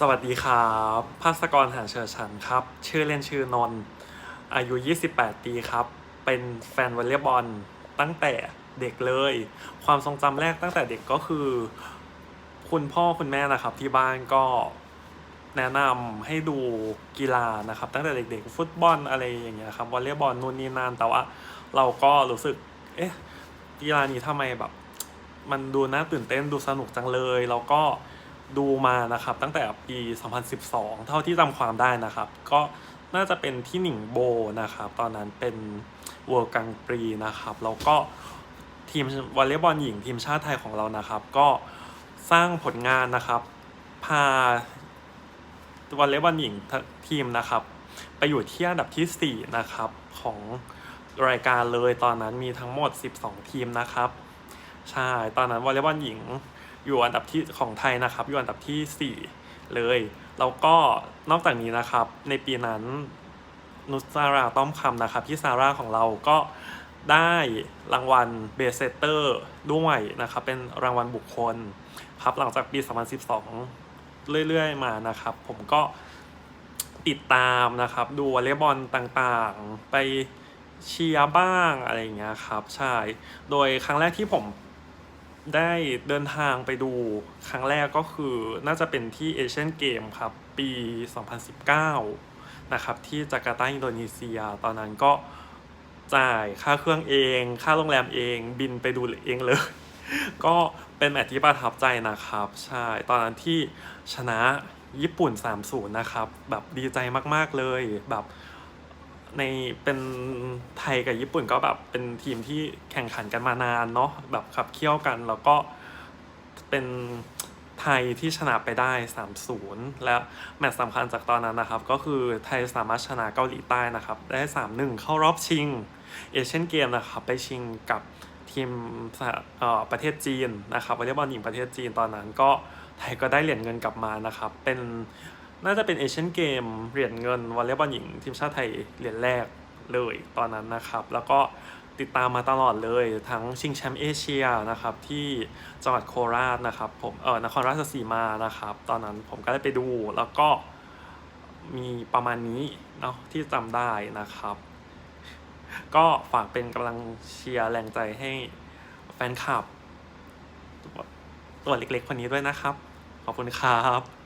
สวัสดีครับภาสกรหาเชิญฉันครับ ชื่อเล่นชื่อนนอายุ 28 ปีครับ เป็นแฟนวอลเลย์บอลตั้งแต่เด็กเลย ความทรงจำแรกตั้งแต่เด็กก็คือ คุณพ่อคุณแม่นะครับ ที่บ้านก็แนะนำให้ดูกีฬานะครับ ตั้งแต่เด็กๆ ฟุตบอลอะไรอย่างเงี้ยครับวอลเลย์บอลนู่นนี่นั่นแต่ว่าเราก็รู้สึก เอ๊ะกีฬานี้ทำไมแบบ มันดูน่าตื่นเต้นดูสนุกจังเลย แล้วก็ ดูมานะครับ ตั้งแต่ปี 2012 เท่าที่จำความได้นะครับ ก็น่าจะเป็นที่หนิงโบนะครับ ตอนนั้นเป็นเวิร์กังปรีนะครับ แล้วก็ทีมวอลเลย์บอลหญิงทีมชาติไทยของเรานะครับ ก็สร้างผลงานนะครับ พาวอลเลย์บอลหญิงทีมนะครับ ไปอยู่ที่อันดับทีสี่4 นะครับ ของรายการเลยตอนนั้นมีทั้งหมด 12 ทีมนะครับ ใช่ ตอนนั้นวอลเลย์บอลหญิง อยู่อันดับที่ของไทยนะครับ อยู่อันดับที่ 4 เลย แล้วก็นอกจากนี้นะครับ ในปีนั้นนุสาราต้อมคำนะครับพี่ซาร่าของเราก็ได้รางวัลเบสเซเตอร์ด้วยนะครับ เป็นรางวัลบุคคลครับหลังจากปี 2012 เรื่อยๆ มานะครับ ผมก็ติดตามนะครับ ดูวอลเลย์บอลต่างๆ ไปเชียร์บ้างอะไรอย่างเงี้ยครับ ใช่ โดยครั้งแรกที่ผม ได้เดินทางไปดูครั้งแรกก็คือน่าจะเป็นที่เอเชียนเกมครับ ปี 2019 นะครับที่จาการ์ตาอินโดนีเซีย ตอนนั้นก็จ่ายค่าเครื่องเอง ค่าโรงแรมเองบินไปดูเองเลย ก็เป็นแมตช์ที่ประทับใจนะครับ ใช่ตอนนั้นที่ชนะญี่ปุ่น 3-0 นะครับ แบบดีใจมากๆเลยแบบ ในเป็นไทยกับญี่ปุ่นก็แบบเป็นทีมที่แข่งขันกันมานานเนาะแบบขับเคี่ยวกันแล้วก็เป็นไทยที่ชนะไปได้ 3-0 และแมตช์สำคัญจากตอนนั้นนะครับ ก็คือไทยสามารถชนะเกาหลีใต้นะครับ ได้ 3-1 เข้ารอบชิงเอเชียนเกมนะครับ ไปชิงกับทีมประเทศจีนนะครับวอลเลย์บอลหญิงประเทศจีนตอนนั้นก็ไทยก็ได้เหรียญเงินกลับมานะครับ เป็น น่าจะเป็นเอเชียนเกมเหรียญเงินวอลเลย์บอลหญิงทีมชาติไทยเหรียญแรกเลยตอนนั้นนะครับ แล้วก็ติดตามมาตลอดเลยทั้งชิงแชมป์เอเชียนะครับที่จังหวัดโคราชนะครับผมเออนครราชสีมานะครับ ตอนนั้นผมก็ได้ไปดูแล้วก็มีประมาณนี้เนาะที่จำได้นะครับ ก็ฝากเป็นกำลังเชียร์แรงใจให้แฟนคลับ ตัวเล็กๆคนนี้ด้วยนะครับ ขอบคุณครับ